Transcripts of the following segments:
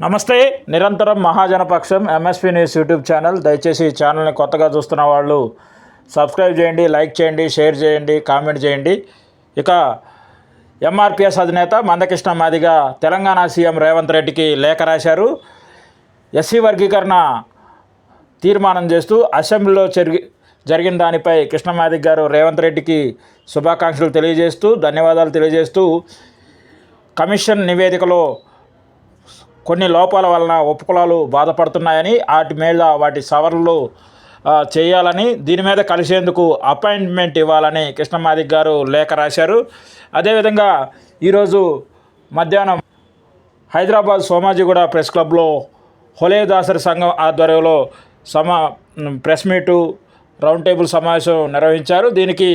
నమస్తే నిరంతరం Mahajanapaksham MSP news YouTube channel దయచేసి ఈ ఛానల్ని కొత్తగా చూస్తున్న వాళ్ళు సబ్స్క్రైబ్ చేయండి లైక్ చేయండి షేర్ చేయండి కామెంట్ చేయండి. ఇక ఎంఆర్పిఎస్ అధినేత మందకృష్ణ మాదిగా తెలంగాణ సీఎం రేవంత్ రెడ్డికి లేఖ రాశారు. ఎస్సీ వర్గీకరణ తీర్మానం చేస్తూ అసెంబ్లీలో జరిగి జరిగిన దానిపై కృష్ణమాదిక్ గారు రేవంత్ రెడ్డికి శుభాకాంక్షలు తెలియజేస్తూ ధన్యవాదాలు తెలియజేస్తూ కమిషన్ నివేదికలో కొన్ని లోపాల వలన ఉపకులాలు బాధపడుతున్నాయని వాటి మీద వాటి సవరణలు చేయాలని దీని మీద కలిసేందుకు అపాయింట్మెంట్ ఇవ్వాలని కృష్ణమాదిక్ గారు లేఖ రాశారు. అదేవిధంగా ఈరోజు మధ్యాహ్నం హైదరాబాద్ సోమాజిగూడ ప్రెస్ క్లబ్లో హొలే దాసరి సంఘం ఆధ్వర్యంలో సమా ప్రెస్ మీటు రౌండ్ టేబుల్ సమావేశం నిర్వహించారు. దీనికి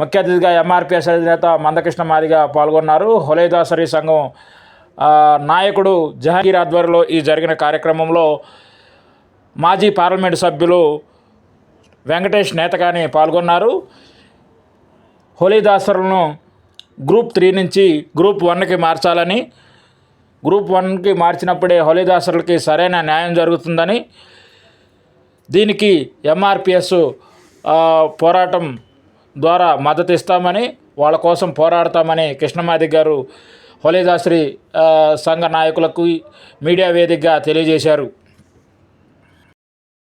ముఖ్య అతిథిగా ఎంఆర్పిఎస్ అధినేత మందకృష్ణ మాదిగా పాల్గొన్నారు. హొలే దాసరి సంఘం నాయకుడు జహాంగీర్ ఆధ్వర్యంలో ఈ జరిగిన కార్యక్రమంలో మాజీ పార్లమెంటు సభ్యులు వెంకటేష్ నేతగాని పాల్గొన్నారు. హోలీదాసరులను గ్రూప్ త్రీ నుంచి గ్రూప్ వన్కి మార్చాలని గ్రూప్ వన్కి మార్చినప్పుడే హోలీదాసరులకి సరైన న్యాయం జరుగుతుందని దీనికి ఎంఆర్పిఎస్ పోరాటం ద్వారా మద్దతు ఇస్తామని వాళ్ళ కోసం పోరాడతామని కృష్ణమాది గారు హోలేదాశ్రీ సంఘ నాయకులకు మీడియా వేదికగా తెలియజేశారు.